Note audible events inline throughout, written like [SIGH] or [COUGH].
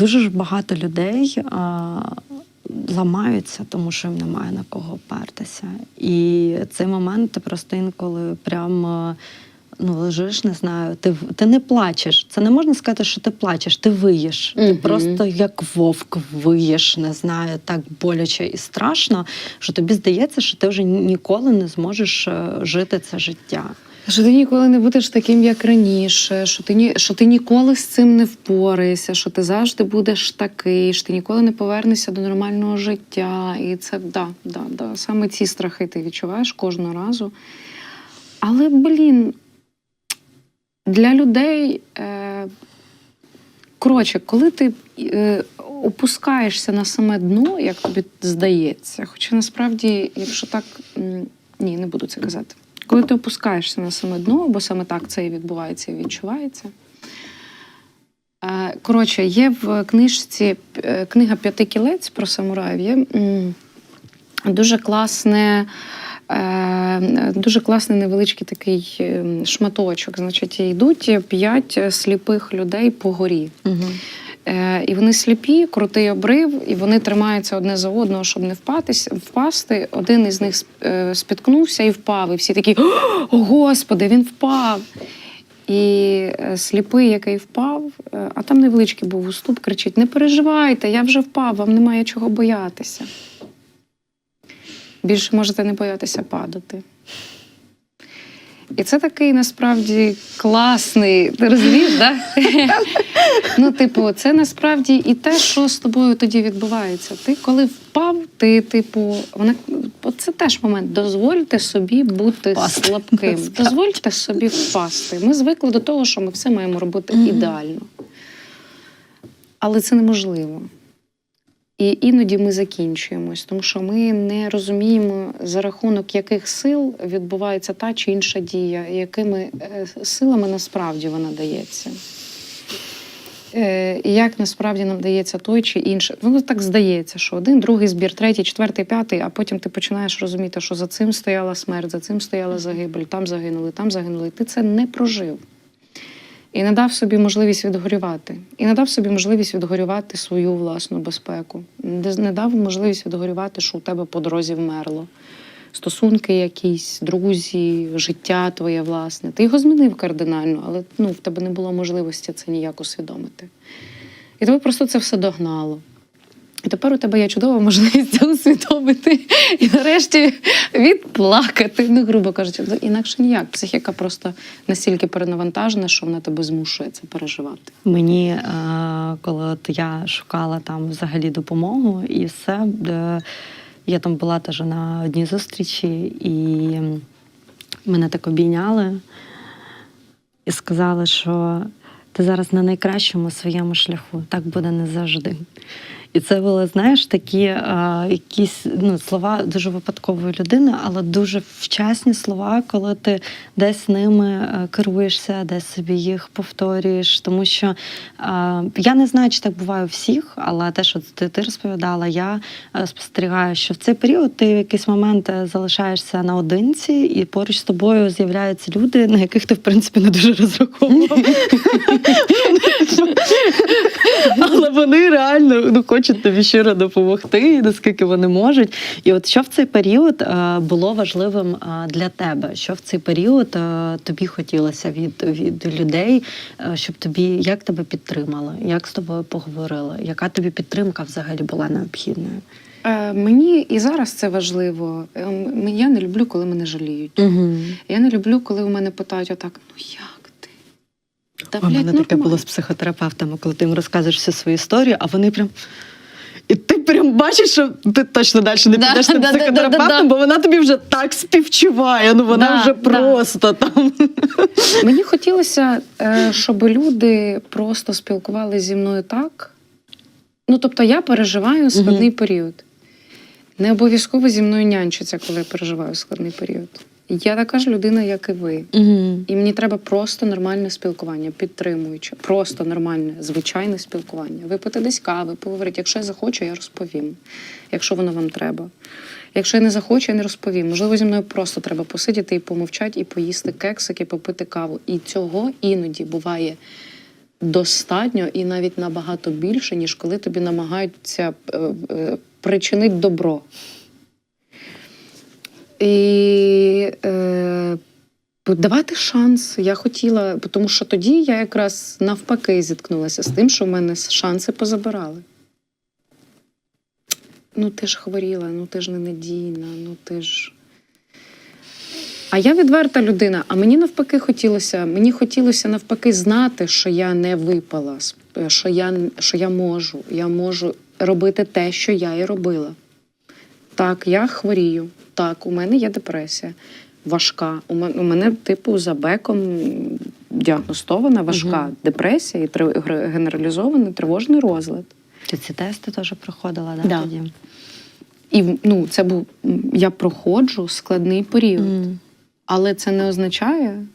дуже ж багато людей а, ламаються, тому що їм немає на кого опертися. І цей момент ти просто інколи прям. Ну, лежиш, не знаю, ти, ти не плачеш. Це не можна сказати, що ти плачеш, ти виєш. Ти просто як вовк виєш, не знаю, так боляче і страшно, що тобі здається, що ти вже ніколи не зможеш е, жити це життя. Що ти ніколи не будеш таким, як раніше, що ти, ні, що ти ніколи з цим не впораєшся, що ти завжди будеш такий, що ти ніколи не повернешся до нормального життя. І це да, да, да. Саме ці страхи ти відчуваєш кожного разу. Але, блін, для людей. Е, коротше, коли ти е, опускаєшся на саме дно, як тобі здається, хоча насправді, якщо так, ні, не буду це казати. Коли ти опускаєшся на саме дно, бо саме так це і відбувається і відчувається. Е, Коротше, є в книжці е, книга П'яти кілець про самураїв. Є дуже класне. е, Дуже класний невеличкий такий шматочок. Значить, йдуть п'ять сліпих людей по горі. Угу. Е, і вони сліпі, крутий обрив, і вони тримаються одне за одного, щоб не впатись, впасти. Один із них е, спіткнувся і впав. І всі такі: О, Господи, він впав. І е, сліпий, який впав, а там невеличкий був уступ, кричить: Не переживайте, я вже впав, вам немає чого боятися. Більше можете не боятися падати. І це такий насправді класний, ти розумієш, да? ну, типу, це насправді і те, що з тобою тоді відбувається. Ти коли впав, ти, типу, вона це теж момент. Дозвольте собі бути Впасти. слабким. [LAUGHS] Дозвольте собі впасти. Ми звикли до того, що ми все маємо робити ідеально. Але це неможливо. І іноді ми закінчуємось, тому що ми не розуміємо, за рахунок яких сил відбувається та чи інша дія, якими е, силами насправді вона дається. Е, І як насправді нам дається той чи інший. Воно так здається, що один, другий збір, третій, четвертий, п'ятий, а потім ти починаєш розуміти, що за цим стояла смерть, за цим стояла загибель, там загинули, там загинули. Ти це не прожив. І не дав собі можливість відгорювати. І не дав собі можливість відгорювати свою власну безпеку. Не дав можливість відгорювати, що у тебе по дорозі вмерло. Стосунки якісь, друзі, життя твоє власне. Ти його змінив кардинально, але ну, в тебе не було можливості це ніяк усвідомити. І тебе просто це все догнало. І тепер у тебе є чудова можливість це усвідомити і нарешті відплакати. Ну, грубо кажучи, інакше ніяк. Психіка просто настільки перенавантажена, що вона тебе змушує це переживати. Мені, е, коли от я шукала там взагалі допомогу і все, е, я там була теж на одній зустрічі, і мене так обійняли і сказали, що ти зараз на найкращому своєму шляху, так буде не завжди. І це були, знаєш, такі е, якісь ну, слова дуже випадкової людини, але дуже вчасні слова, коли ти десь ними е, керуєшся, десь собі їх повторюєш. Тому що е, я не знаю, чи так буває у всіх, але те, що ти, ти розповідала, я е, спостерігаю, що в цей період ти в якийсь момент е, залишаєшся наодинці, і поруч з тобою з'являються люди, на яких ти в принципі не дуже розраховував. [LAUGHS] Але вони реально ну, хочуть тобі щиро допомогти, наскільки вони можуть. І от що в цей період е, було важливим е, для тебе? Що в цей період е, тобі хотілося від, від людей, щоб тобі як тебе підтримали, як з тобою поговорили? Яка тобі підтримка взагалі була необхідною? Мені і зараз це важливо. Е, Я не люблю, коли мене жаліють. Угу. Я не люблю, коли у мене питають отак: ну як? Та, У мене блядь, таке було з психотерапевтами, коли ти їм розказуєш всю свою історію, а вони прям. І ти прям бачиш, що ти точно далі не Да, підеш да, тим да, да, психотерапевтом, да, да. бо вона тобі вже так співчуває. Ну вона Да, вже да. просто там. Мені хотілося, е, щоб люди просто спілкувалися зі мною так. Ну, тобто, я переживаю складний період. Не обов'язково зі мною нянчиться, коли я переживаю складний період. Я така ж людина, як і ви. Угу. І мені треба просто нормальне спілкування, підтримуюче, просто нормальне, звичайне спілкування. Випити десь кави, поговорити. Якщо я захочу, я розповім, якщо воно вам треба. Якщо я не захочу, я не розповім. Можливо, зі мною просто треба посидіти і помовчати, і поїсти кексик, і попити каву. І цього іноді буває достатньо і навіть набагато більше, ніж коли тобі намагаються е, е, причинити добро. І давати шанс. Я хотіла, тому що тоді я якраз навпаки зіткнулася з тим, що в мене шанси позабирали. Ну, ти ж хворіла, ну ти ж ненадійна, ну ти ж. А я відверта людина, а мені навпаки хотілося, мені хотілося навпаки знати, що я не випала, що я, що я можу. Я можу робити те, що я і робила. Так, я хворію. Так, у мене є депресія. Важка. У мене, у мене типу, за беком діагностована важка Мгм. депресія і три- генералізований тривожний розлад. Ти ці тести теж проходила, да, Да. тоді? І ну, це був я проходжу складний період. М. Але це не означає,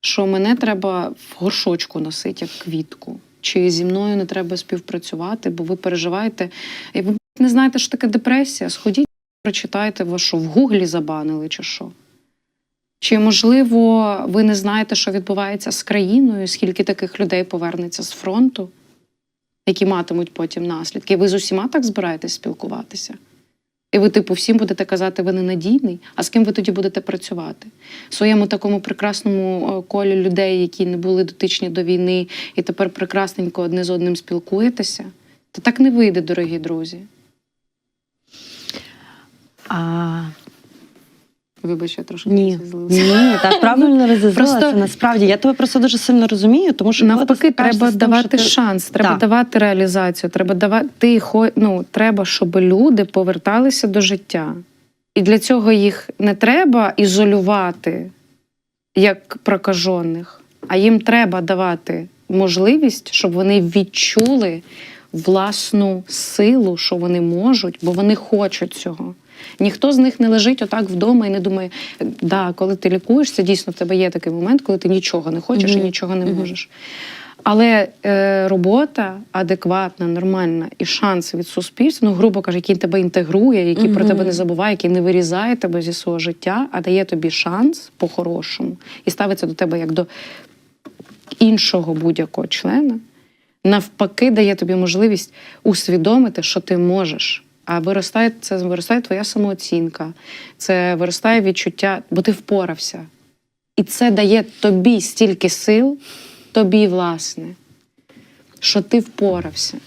що мене треба в горшочку носити як квітку. Чи зі мною не треба співпрацювати, бо ви переживаєте. І ви не знаєте, що таке депресія, сходіть, прочитайте, ви що в Гуглі забанили чи що. Чи, можливо, ви не знаєте, що відбувається з країною, скільки таких людей повернеться з фронту, які матимуть потім наслідки. Ви з усіма так збираєтесь спілкуватися? І ви, типу, всім будете казати, ви ненадійний, а з ким ви тоді будете працювати? В своєму такому прекрасному е, колі людей, які не були дотичні до війни, і тепер прекрасненько одне з одним спілкуєтеся, то так не вийде, дорогі друзі. А, Вибач, я трошки ні, розізлилася. ні, так правильно розізлилася. Просто- Насправді я тебе просто дуже сильно розумію, тому що коли ти Навпаки, стикаєшся треба з тим, давати що ти- шанс, треба Так. давати реалізацію, треба давати ти хо- ну, треба, щоб люди поверталися до життя. І для цього їх не треба ізолювати як прокажених, а їм треба давати можливість, щоб вони відчули власну силу, що вони можуть, бо вони хочуть цього. Ніхто з них не лежить отак вдома і не думає, да, коли ти лікуєшся, дійсно в тебе є такий момент, коли ти нічого не хочеш і нічого не Мгм. можеш. Але е, робота адекватна, нормальна і шанс від суспільства, ну грубо кажучи, який тебе інтегрує, який про тебе не забуває, який не вирізає тебе зі свого життя, а дає тобі шанс по-хорошому і ставиться до тебе як до іншого будь-якого члена, навпаки, дає тобі можливість усвідомити, що ти можеш. А виростає це виростає твоя самооцінка, це виростає відчуття, бо ти впорався. І це дає тобі стільки сил, тобі, власне, що ти впорався.